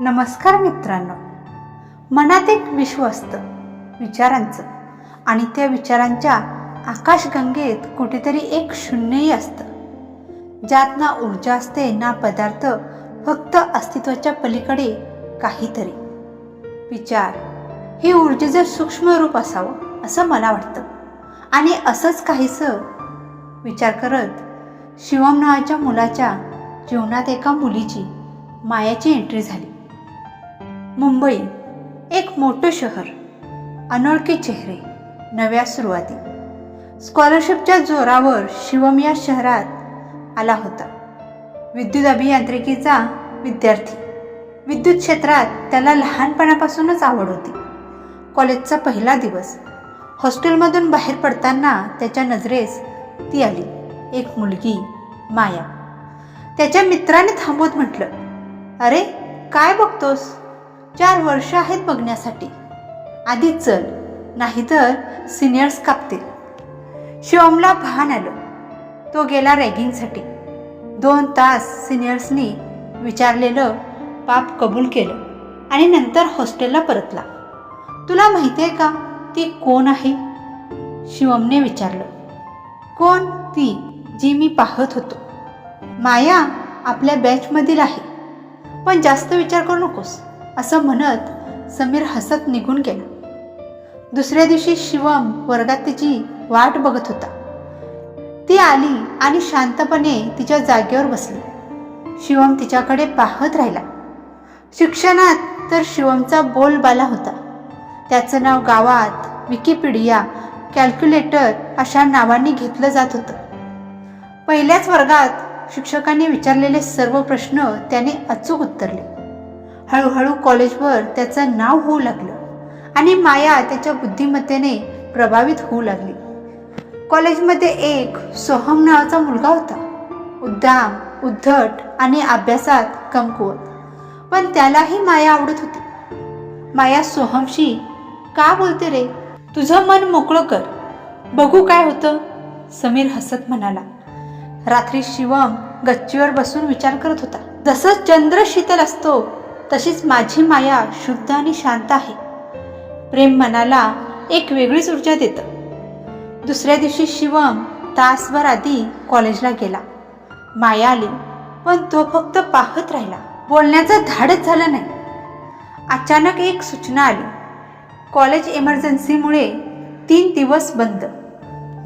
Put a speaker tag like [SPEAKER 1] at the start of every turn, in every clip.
[SPEAKER 1] नमस्कार मित्रांनो. मनात एक विश्व असतं विचारांचं. आणि त्या विचारांच्या आकाशगंगेत कुठेतरी एक शून्यही असतं. ज्यात ना ऊर्जा असते ना पदार्थ फक्त अस्तित्वाच्या पलीकडे काहीतरी. विचार हे ऊर्जेचं सूक्ष्म रूप असावं असं मला वाटतं. आणि असंच काहीसं विचार करत शिवम नावाच्या मुलाच्या जीवनात एका मुलीची मायाची एंट्री झाली. मुंबई एक मोठं शहर अनोळखी चेहरे नव्या सुरुवाती. स्कॉलरशिपच्या जोरावर शिवम या शहरात आला होता. विद्युत अभियांत्रिकीचा विद्यार्थी. विद्युत क्षेत्रात त्याला लहानपणापासूनच आवड होती. कॉलेजचा पहिला दिवस. हॉस्टेलमधून बाहेर पडताना त्याच्या नजरेस ती आली. एक मुलगी माया. त्याच्या मित्राने थांबवत म्हटलं अरे काय बघतोस? चार वर्ष आहेत बघण्यासाठी. आधी चल नाहीतर सिनियर्स कापतील. शिवमला भान आलं. तो गेला रॅगिंगसाठी. दोन तास सिनियर्सनी विचारलेलं पाप कबूल केलं आणि नंतर हॉस्टेलला परतला. तुला माहिती आहे का ती कोण आहे? शिवमने विचारलं. कोण ती जी मी पाहत होतो? माया आपल्या बॅचमधील आहे. पण जास्त विचार करू नकोस. असं म्हणत समीर हसत निघून गेला. दुसऱ्या दिवशी शिवम वर्गात तिची वाट बघत होता. ती आली आणि शांतपणे तिच्या जागेवर बसली. शिवम तिच्याकडे पाहत राहिला. शिक्षणात तर शिवमचा बोलबाला होता. त्याचं नाव गावात विकिपीडिया कॅल्क्युलेटर अशा नावांनी घेतलं जात होतं. पहिल्याच वर्गात शिक्षकांनी विचारलेले सर्व प्रश्न त्याने अचूक उत्तरले. हळूहळू कॉलेजवर त्याचं नाव होऊ लागलं आणि माया त्याच्या बुद्धिमत्तेने प्रभावित होऊ लागली. कॉलेजमध्ये एक सोहम नावाचा मुलगा होता. उद्दाम उद्धट आणि अभ्यासात कमकुवत. पण त्यालाही माया आवडत होती. माया सोहमशी का बोलते रे? तुझं मन मोकळं कर. बघू काय होतं. समीर हसत म्हणाला. रात्री शिवम गच्चीवर बसून विचार करत होता. जसं चंद्र शीतल असतो तशीच माझी माया शुद्ध आणि शांत आहे. प्रेम मनाला एक वेगळीच ऊर्जा देतं. दुसऱ्या दिवशी शिवम तासभर आधी कॉलेजला गेला. माया आली पण तो फक्त पाहत राहिला. बोलण्याचं धाडच झालं नाही. अचानक एक सूचना आली. कॉलेज इमर्जन्सीमुळे तीन दिवस बंद.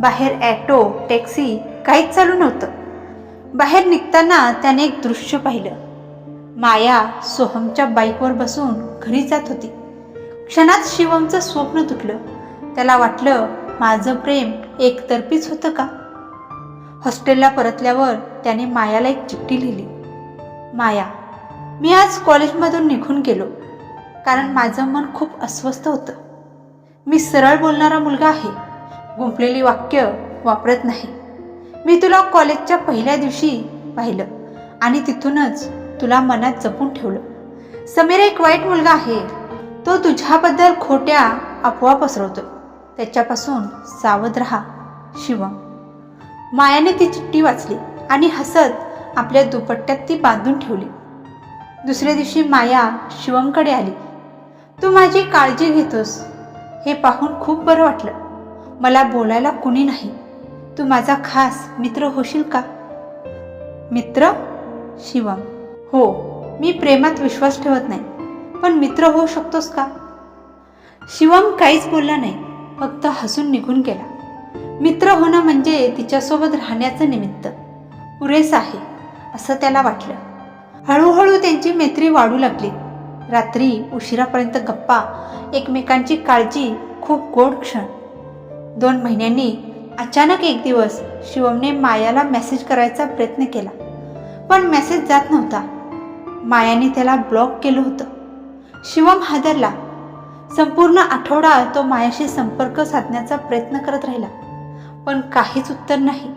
[SPEAKER 1] बाहेर ॲटो टॅक्सी काहीच चालू नव्हतं. बाहेर निघताना त्याने एक दृश्य पाहिलं. माया सोहमच्या बाईकवर बसून घरी जात होती. क्षणात शिवमचं स्वप्न तुटलं. त्याला वाटलं माझं प्रेम एकतर्फीच होतं का? हॉस्टेलला परतल्यावर त्याने मायाला एक चिठ्ठी लिहिली. माया मी आज कॉलेजमधून निघून गेलो कारण माझं मन खूप अस्वस्थ होतं. मी सरळ बोलणारा मुलगा आहे. गुंफलेली वाक्य वापरत नाही. मी तुला कॉलेजच्या पहिल्या दिवशी पाहिलं आणि तिथूनच तुला मनात जपून ठेवलं. समीर एक वाईट मुलगा आहे. तो तुझ्याबद्दल खोट्या अफवा पसरवतो त्याच्यापासून सावध राहा शिवम मायाने ती चिठ्ठी वाचली आणि हसत आपल्या दुपट्ट्यात ती बांधून ठेवली. दुसऱ्या दिवशी माया शिवमकडे आली. तू माझी काळजी घेतोस. हे पाहून खूप बरं वाटलं. मला बोलायला कुणी नाही. तू माझा खास मित्र होशील का? मित्र? शिवम हो मी प्रेमात विश्वास ठेवत नाही. पण मित्र होऊ शकतोस का? शिवम काहीच बोलला नाही फक्त हसून निघून गेला. मित्र होणं म्हणजे तिच्यासोबत राहण्याचं निमित्त. पुरेस आहे असं त्याला वाटलं. हळूहळू त्यांची मैत्री वाढू लागली. रात्री उशिरापर्यंत गप्पा एकमेकांची काळजी खूप गोड क्षण. दोन महिन्यांनी अचानक एक दिवस शिवमने मायाला मेसेज करायचा प्रयत्न केला. पण मेसेज जात नव्हता. मायाने त्याला ब्लॉक केलं होतं. शिवम हादरला. संपूर्ण आठवडा तो मायाशी संपर्क साधण्याचा प्रयत्न करत राहिला पण काहीच उत्तर नाही.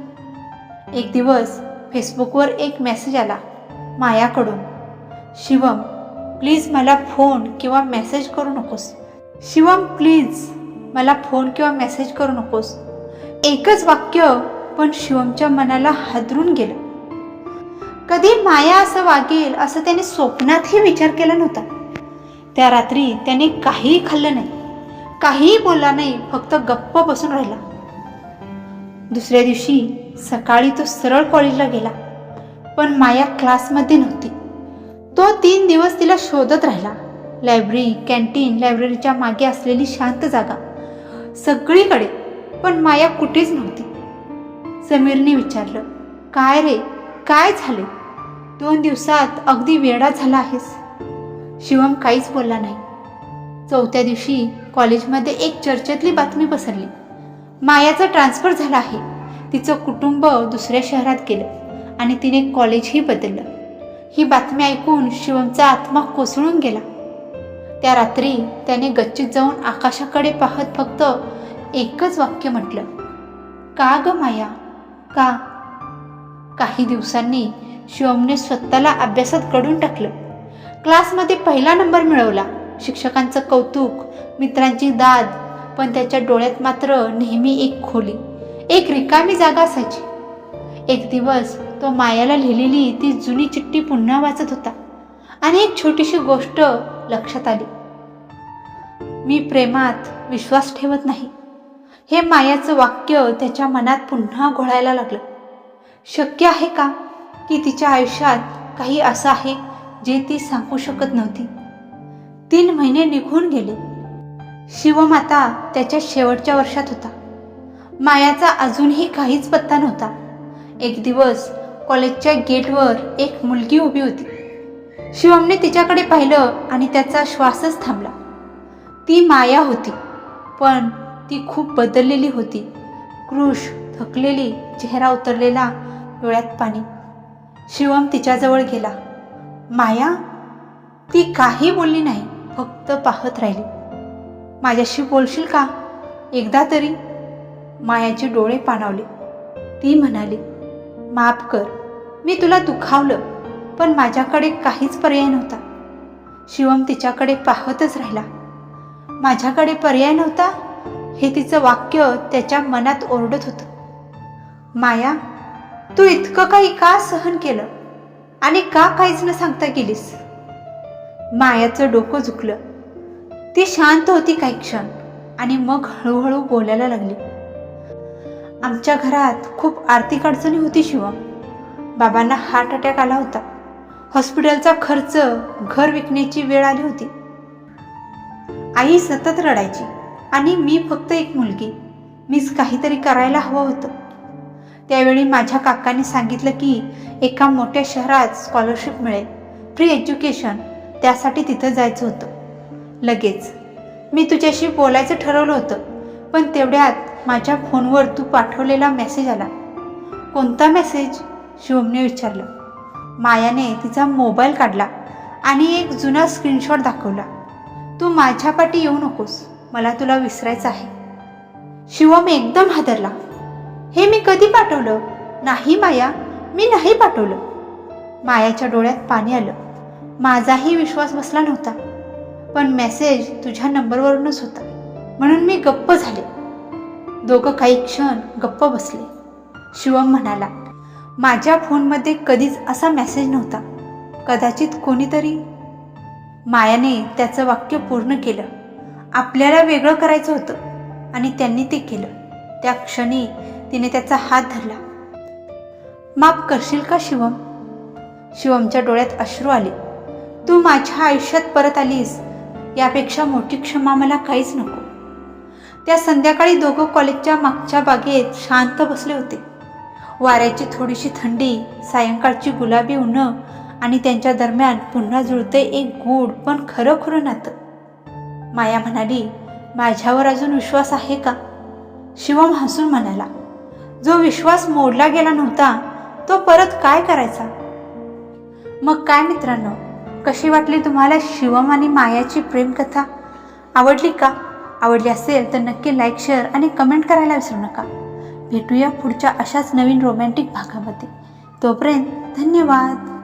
[SPEAKER 1] एक दिवस फेसबुकवर एक मेसेज आला मायाकडून. शिवम प्लीज मला फोन किंवा मेसेज करू नकोस. शिवम प्लीज मला फोन किंवा मेसेज करू नकोस. एकच वाक्य पण शिवमच्या मनाला हादरून गेलं. कधी माया असं वागेल असं त्याने स्वप्नातही विचार केला नव्हता. त्या रात्री त्याने काहीही खाल्लं नाही. काहीही बोलला नाही फक्त गप्प बसून राहिला. दुसऱ्या दिवशी सकाळी तो सरळ कॉलेजला गेला पण माया क्लासमध्ये नव्हती. तो तीन दिवस तिला शोधत राहिला. लायब्ररी कॅन्टीन लायब्ररीच्या मागे असलेली शांत जागा. सगळीकडे पण माया कुठेच नव्हती. समीरने विचारलं काय रे? काय झाले दोन दिवसात अगदी वेडा झाला आहेस. शिवम काहीच बोलला नाही. चौथ्या दिवशी कॉलेजमध्ये एक चर्चेतली बातमी पसरली. मायाचा ट्रान्सफर झाला आहे. तिचं कुटुंब दुसऱ्या शहरात गेलं आणि तिने कॉलेजही बदललं. ही बातमी ऐकून शिवमचा आत्मा कोसळून गेला. त्या रात्री त्याने गच्चीत जाऊन आकाशाकडे पाहत फक्त एकच वाक्य म्हटलं. का ग माया? का? काही दिवसांनी शिवमने स्वतःला अभ्यासात घडून टाकलं. क्लासमध्ये पहिला नंबर मिळवला. शिक्षकांचं कौतुक मित्रांची दाद पण त्याच्या डोळ्यात मात्र नेहमी एक खोली एक रिकामी जागा असायची. एक दिवस तो मायाला लिहिलेली ती जुनी चिठ्ठी पुन्हा वाचत होता आणि एक छोटीशी गोष्ट लक्षात आली. मी प्रेमात विश्वास ठेवत नाही. हे मायाचं वाक्य त्याच्या मनात पुन्हा घोळायला लागलं. शक्य आहे का? की तिच्या आयुष्यात काही असं आहे जे ती सांगू शकत नव्हती. तीन महिने निघून गेले. शिवम आता त्याच्या शेवटच्या वर्षात होता. मायाचा अजूनही काहीच पत्ता नव्हता. एक दिवस कॉलेजच्या गेटवर एक मुलगी उभी होती. शिवमने तिच्याकडे पाहिलं आणि त्याचा श्वासच थांबला. ती माया होती पण ती खूप बदललेली होती. कृष थकलेली चेहरा उतरलेला डोळ्यात पाणी. शिवम तिच्याजवळ गेला. माया ती काही बोलली नाही फक्त पाहत राहिली. माझ्याशी बोलशील का? एकदा तरी. मायाचे डोळे पाणावले. ती म्हणाली माफ कर मी तुला दुखावलं पण माझ्याकडे काहीच पर्याय नव्हता. शिवम तिच्याकडे पाहतच राहिला. माझ्याकडे पर्याय नव्हता? हे तिचं वाक्य त्याच्या मनात ओरडत होतं. माया तू इतकं काही का सहन केलं? आणि का काहीच न सांगता गेलीस? मायाचं डोकं झुकलं. ती शांत होती काही क्षण आणि मग हळूहळू बोलायला लागली. आमच्या घरात खूप आर्थिक अडचणी होती शिवम बाबांना हार्ट अटॅक आला होता. हॉस्पिटलचा खर्च घर विकण्याची वेळ आली होती. आई सतत रडायची आणि मी फक्त एक मुलगी. मीच काहीतरी करायला हवं होतं. त्यावेळी माझ्या काकांनी सांगितलं की एका मोठ्या शहरात स्कॉलरशिप मिळेल फ्री एज्युकेशन त्यासाठी तिथं जायचं होतं. लगेच. मी तुझ्याशी बोलायचं ठरवलं होतं पण तेवढ्यात माझ्या फोनवर तू पाठवलेला मेसेज आला. कोणता मेसेज शिवमने विचारलं. मायाने तिचा मोबाईल काढला आणि एक जुना स्क्रीनशॉट दाखवला. तू माझ्या पाठी येऊ नकोस मला तुला विसरायचं आहे. शिवम एकदम हादरला. हे मी कधी पाठवलं? नाही माया. मी नाही पाठवलं. मायाच्या डोळ्यात पाणी आलं. माझाही विश्वास बसला नव्हता. पण मेसेज तुझ्या नंबरवरूनच होता. म्हणून मी गप्प झाले. दोघं काही क्षण गप्प बसले. शिवम म्हणाला माझ्या फोनमध्ये कधीच असा मेसेज नव्हता. कदाचित कोणीतरी मायाने त्याचं वाक्य पूर्ण केलं. आपल्याला वेगळं करायचं होतं आणि त्यांनी ते केलं. त्या क्षणी तिने त्याचा हात धरला. माफ करशील का शिवम? शिवमच्या डोळ्यात अश्रू आले. तू माझ्या आयुष्यात परत आलीस यापेक्षा मोठी क्षमा मला काहीच नको. त्या संध्याकाळी दोघं कॉलेजच्या मागच्या बागेत शांत बसले होते. वाऱ्याची थोडीशी थंडी सायंकाळची गुलाबी उन्हं आणि त्यांच्या दरम्यान पुन्हा जुळते एक गूढ पण खरं खरं नातं. माया म्हणाली माझ्यावर अजून विश्वास आहे का? शिवम हसून म्हणाला जो विश्वास मोडला गेला नव्हता तो परत काय करायचा? मग काय मित्रांनो कशी वाटली तुम्हाला शिवम आणि मायाची प्रेमकथा? आवडली का? आवडली असेल तर नक्की लाईक शेअर आणि कमेंट करायला विसरू नका. भेटूया पुढच्या अशाच नवीन रोमॅन्टिक भागामध्ये. तोपर्यंत धन्यवाद.